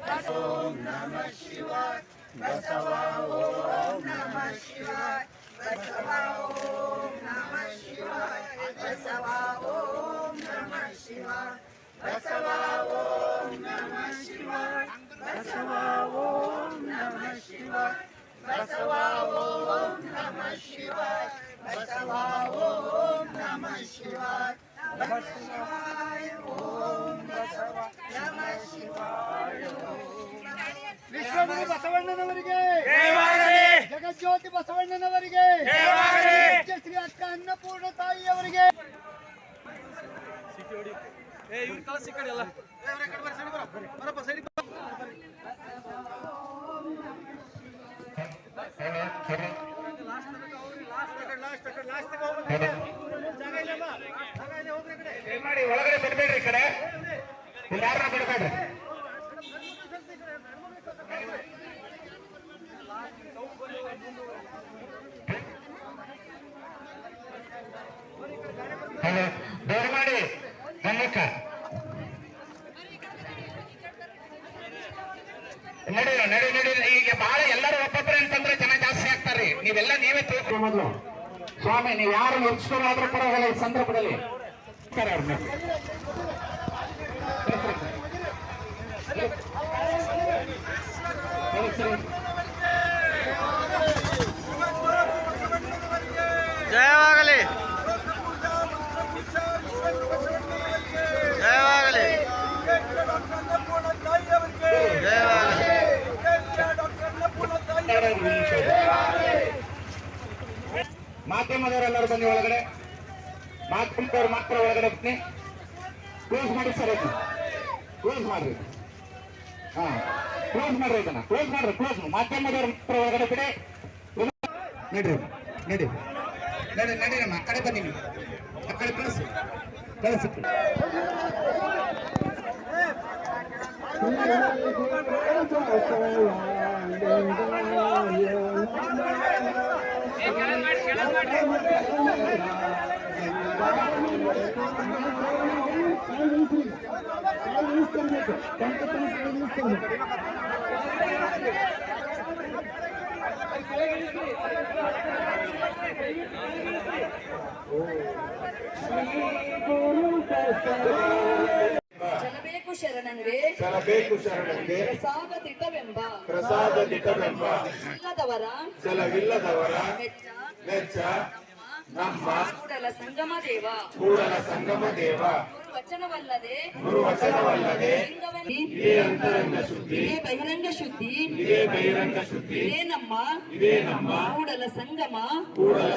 Om Namah Shivaya. Basava Om Namah Shivaya. Basava Om Namah Shivaya. Basava Om Namah Shivaya. Basava Om Namah Shivaya. Basava Om Namah Shivaya. Basava Om Namah Shivaya. Basava Om Namah Shivaya. ವಿಶ್ವಗುರು ಬಸವಣ್ಣನವರಿಗೆ. ಜಗಜ್ಯೋತಿ ಬಸವಣ್ಣನವರಿಗೆ. ಶ್ರೀ ಅಕ್ಕ ಅನ್ನಪೂರ್ಣ ತಾಯಿಯವರಿಗೆ ಮಾಡಿ ಒಳಗಡೆ ಬರ್ಬೇಡ್ರಿ ಈ ಕಡೆ. ಇಲ್ಲಿ ಯಾರನ್ನ ಬಿಡ್ಬೇಡ್ರಿ. Hello ಮಾಡಿ ಗಮನಕ್ಕ ನಡಿ ನಡಿ ನಡಿ ಈಗ ಬಹಳ ಎಲ್ಲರೂ ಒಬ್ಬೊಬ್ಬರೇ ಅಂತಂದ್ರೆ ಜನ ಜಾಸ್ತಿ ಆಗ್ತಾರ್ರಿ ನೀವೆಲ್ಲ ನೀವೇ ತಿಳ್ಕೊ ಮೊದಲು ಸ್ವಾಮಿ ನೀವು ಯಾರು ಯೋಚಿಸ್ಕೊಂಡ್ರೆ ಪರವಾಗಿಲ್ಲ ಈ ಸಂದರ್ಭದಲ್ಲಿ ಸರ್ ಅವ್ರನ್ನ ಮಾಧ್ಯಮದವರೆಲ್ಲರೂ ಬನ್ನಿ ಒಳಗಡೆ ಮಾಧ್ಯಮದವ್ರು ಮಾತ್ರ ಒಳಗಡೆ ಬನ್ನಿ ಕ್ಲೋಸ್ ಮಾಡಿ ಸರ್ ಕ್ಲೋಸ್ ಮಾಡ್ರಿ ಹಾ ಕ್ಲೋಸ್ ಮಾಡ್ರಿ ಇದನ್ನ ಕ್ಲೋಸ್ ಮಾಡ್ರಿ ಕ್ಲೋಸ್ ಮಾಧ್ಯಮದವ್ರು ಮಾತ್ರ ಒಳಗಡೆ ಬಿಡಿ ನಡ್ರಿ ನಡಿ ನಡಿ ನಡೀರಮ್ಮ ಆ ಕಡೆ ಬನ್ನಿ ನೀವು ಆ ಕಡೆ ಕಳಿಸಿ ಕಳಿಸಿ ಜನಬೇಕು ಶರಣನ್ಗೆ ಬೇಕು ಶರಣಕ್ಕೆ ಪ್ರಸಾದ ದಿಟವೆಂಬ ಪ್ರಸಾದ ದಿಟವೆಂಬ ಇಲ್ಲದವರ ಜಲವಿಲ್ಲದವರ ವೆಚ್ಚ ನಮ್ಮ ಕೂಡಲ ಸಂಗಮ ದೇವ. ಕೂಡಲ ಸಂಗಮ ದೇವ. ಗುರು ವಚನವಲ್ಲದೆ ಗುರುವಚನವಲ್ಲದೆ ಇದೇ ಅಂತರಂಗ ಶುದ್ಧಿ. ಇದೇ ಬಹಿರಂಗ ಶುದ್ಧಿ. ಇದೇ ಬಹಿರಂಗ ಶುದ್ಧಿ. ಇದೇ ನಮ್ಮ ಇದೇ ನಮ್ಮ ಕೂಡಲ ಸಂಗಮ. ಕೂಡಲ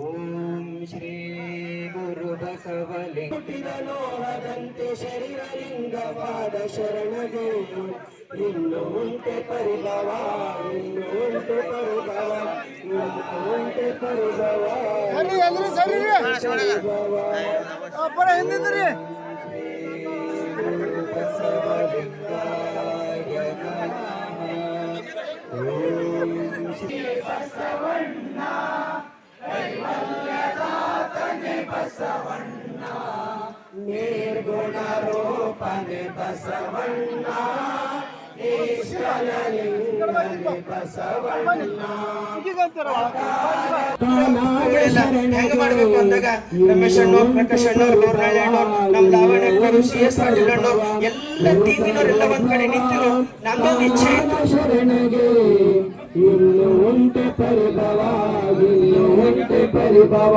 ಓಂ ಶ್ರೀ ಗುರು ಬಸವಲಿ. ಹುಟ್ಟಿದ ಲೋಹದಂತೆ ಶರೀರಲಿಂಗವಾದ ಶರಣಗೆ. ಇನ್ನು ಉಂಟೆ ಪರಿಭವ ಇನ್ನು ಉಂಟೆ ಪರಿಭವ ಇನ್ನು ಉಂಟೆ ಸರಿ. ಪರ ಹಿಂದಿದ್ರಿ ನಿರ್ಗುಣ ರೂಪನೆ ಬಸವಣ್ಣ. ಹೆಂಗ ಮಾಡ್ಬೇಕು ಅಂದಾಗ ರಮೇಶ್ ಅಣ್ಣವ್ರು ಪ್ರಕಾಶ್ ಅಣ್ಣವ್ರು ನಮ್ ಅಕ್ಕರು ಸಿ ಎಸ್ ಪಾಟೀಲ್ ಅಣ್ಣವ್ರು ಎಲ್ಲ ಟೀಮಿನವ್ರೆಲ್ಲ ಒಂದ್ ಕಡೆ ನಿಂತಿರು ನಂದೊಂದು ಇಚ್ಛೆ ಇತ್ತು ಪರಿಭವ